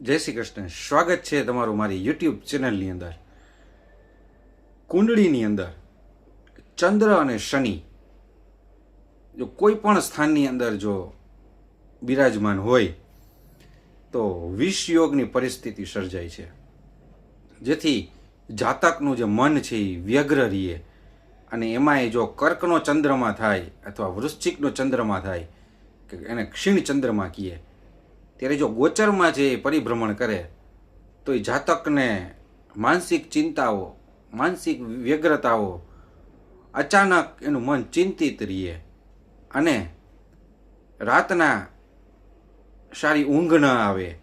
જય શ્રી કૃષ્ણ. સ્વાગત છે તમારું મારી યુટ્યુબ ચેનલની અંદર. કુંડળીની અંદર, ચંદ્ર અને શનિ, જો કોઈ પણ સ્થાનની અંદર જો બિરાજમાન હોય, તો વિષ યોગની પરિસ્થિતિ સર્જાય છે. જેથી જાતકનું જે મન છે એ વ્યગ્ર રહીએ અને એમાંય જો કર્કનો ચંદ્રમાં થાય અથવા વૃશ્ચિકનો ચંદ્રમાં થાય, કે એને ક્ષીણ ચંદ્રમાં કહીએ ત્યારે જો ગોચરમાં જે પરિભ્રમણ કરે, તો એ જાતકને માનસિક ચિંતાઓ, માનસિક વ્યગ્રતાઓ અચાનક એનું મન ચિંતિત રહીએ અને રાતના સારી ઊંઘ ન આવે,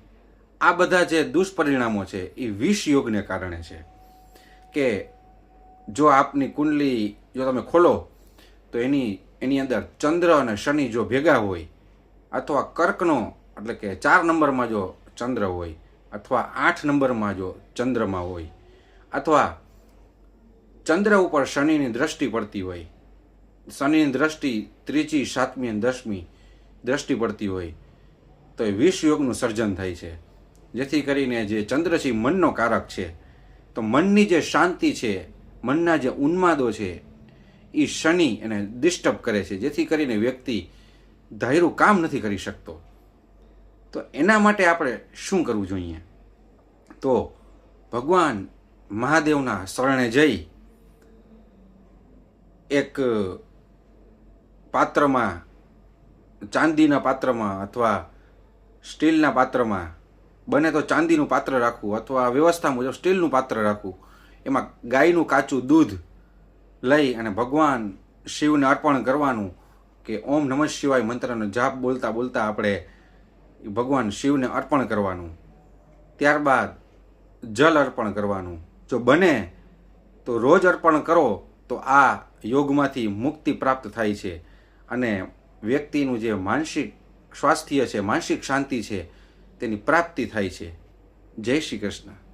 આ બધા જે દુષ્પરિણામો છે, એ વિષ યોગને કારણે છે. કે જો આપની કુંડલી જો તમે ખોલો, તો એની એની અંદર ચંદ્ર અને શનિ જો ભેગા હોય, અથવા કર્કનો એટલે કે ચાર નંબરમાં જો ચંદ્ર હોય, અથવા આઠ નંબરમાં જો ચંદ્રમાં હોય, અથવા ચંદ્ર ઉપર શનિની દ્રષ્ટિ પડતી હોય, શનિની દ્રષ્ટિ ત્રીજી, સાતમી અને દસમી દ્રષ્ટિ પડતી હોય, તો એ વિષ યોગનું સર્જન થાય છે. જેથી કરીને જે ચંદ્ર છે મનનો કારક છે. તો મનની જે શાંતિ છે, મનના જે ઉન્માદો છે એ શનિ એને ડિસ્ટર્બ કરે છે. જેથી કરીને વ્યક્તિ ધાર્યું કામ નથી કરી શકતો. તો એના માટે આપણે શું કરવું જોઈએ? તો ભગવાન મહાદેવના શરણે જઈ એક પાત્રમાં, ચાંદીના પાત્રમાં અથવા સ્ટીલના પાત્રમાં, બને તો ચાંદીનું પાત્ર રાખવું અથવા વ્યવસ્થા મુજબ સ્ટીલનું પાત્ર રાખવું, એમાં ગાયનું કાચું દૂધ લઈ અને ભગવાન શિવને અર્પણ કરવાનું કે ઓમ નમઃ શિવાય મંત્રનો જાપ બોલતા બોલતા આપણે ભગવાન શિવને અર્પણ કરવાનું. ત્યારબાદ જલ અર્પણ કરવાનું. જો બને તો રોજ અર્પણ કરો, તો આ યોગમાંથી મુક્તિ પ્રાપ્ત થાય છે. અને વ્યક્તિનું જે માનસિક સ્વાસ્થ્ય છે, માનસિક શાંતિ છે, તેની પ્રાપ્તિ થાય છે. જય શ્રી કૃષ્ણ.